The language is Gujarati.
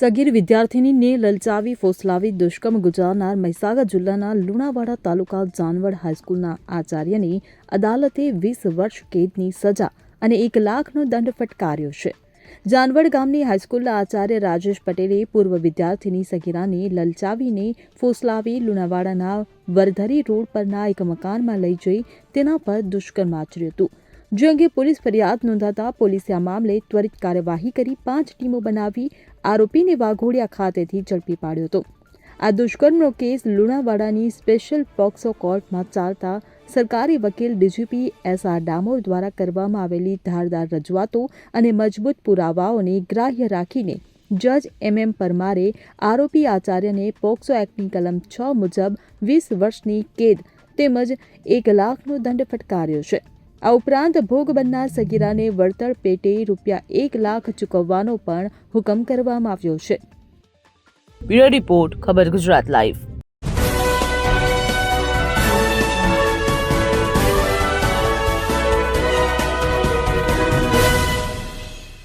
સગીર વિદ્યાર્થીનીને લલચાવી ફોસલાવી દુષ્કર્મ ગુજારનાર મહીસાગર જિલ્લાના લુણાવાડા તાલુકા જાનવડ હાઈસ્કૂલના આચાર્યની અદાલતે વીસ વર્ષ કેદની સજા અને એક લાખનો દંડ ફટકાર્યો છે. જાનવડ ગામની હાઈસ્કૂલના આચાર્ય રાજેશ પટેલે પૂર્વ વિદ્યાર્થીની સગીરાને લલચાવીને ફોસલાવી લુણાવાડાના વરધરી રોડ પરના એક મકાનમાં લઈ જઈ તેના પર દુષ્કર્મ આચર્યું હતું. જે અંગે પોલીસ ફરિયાદ નોંધાતા પોલીસે આ મામલે ત્વરિત કાર્યવાહી કરી પાંચ ટીમો બનાવી આરોપીને વાઘોડિયા ખાતેથી ઝડપી પાડ્યો હતો. આ દુષ્કર્મનો કેસ લુણાવાડાની સ્પેશિયલ પોક્સો કોર્ટમાં ચાલતા સરકારી વકીલ ડીજીપી એસ આર ડામોર દ્વારા કરવામાં આવેલી ધારદાર રજૂઆતો અને મજબૂત પુરાવાઓને ગ્રાહ્ય રાખીને જજ એમ એમ પરમારે આરોપી આચાર્યને પોક્સો એક્ટની કલમ છ મુજબ વીસ વર્ષની કેદ તેમજ એક લાખનો દંડ ફટકાર્યો છે. આ ઉપરાંત ભોગ બનનાર સગીરાને વળતર પેટે રૂપિયા એક લાખ ચૂકવવાનો પણ હુકમ કરવામાં આવ્યો છે. બ્યુરો રિપોર્ટ, ખબર ગુજરાત લાઈવ.